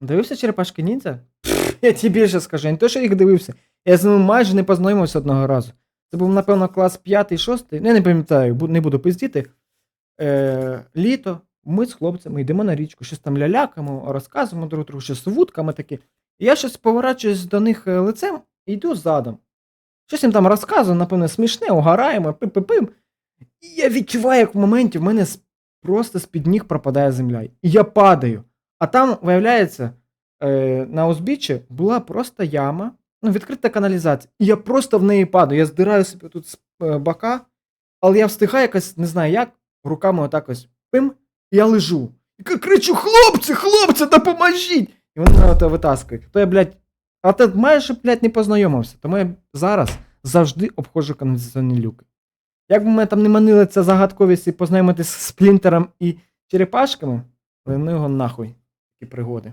Дивився черепашки ніндзя? Я тобі більше скажу, я не то, що їх дивився. Я з ними майже не познайомився одного разу. Це був, напевно, клас 5-6, ну, я не пам'ятаю, не буду пиздіти. Е, літо, ми з хлопцями йдемо на річку, щось там лялякаємо, розказуємо друг другу, щось з вудками такі. І я щось поворачуюсь до них е, лицем і йду задом. Щось їм там розказую, напевно, смішне, угораємо, пи-пи-пим. І я відчуваю, як в моменті в мене просто з-під ніг пропадає земля. І я падаю. А там, виявляється, е, на узбіччі була просто яма, ну, відкрита каналізація. І я просто в неї падаю. Я здираю собі тут з е, бока, але я встигаю якось, не знаю як, руками отак ось пим, і я лежу. І кричу: хлопці, хлопці, допоможіть! І вони мене витаскують. То я, блядь, а ти майже, блядь, не познайомився. Тому я зараз завжди обходжу каналізаційні люки. Як би мене там не манили це загадковість і познайомитись з сплінтером і черепашками, ну його нахуй, такі пригоди.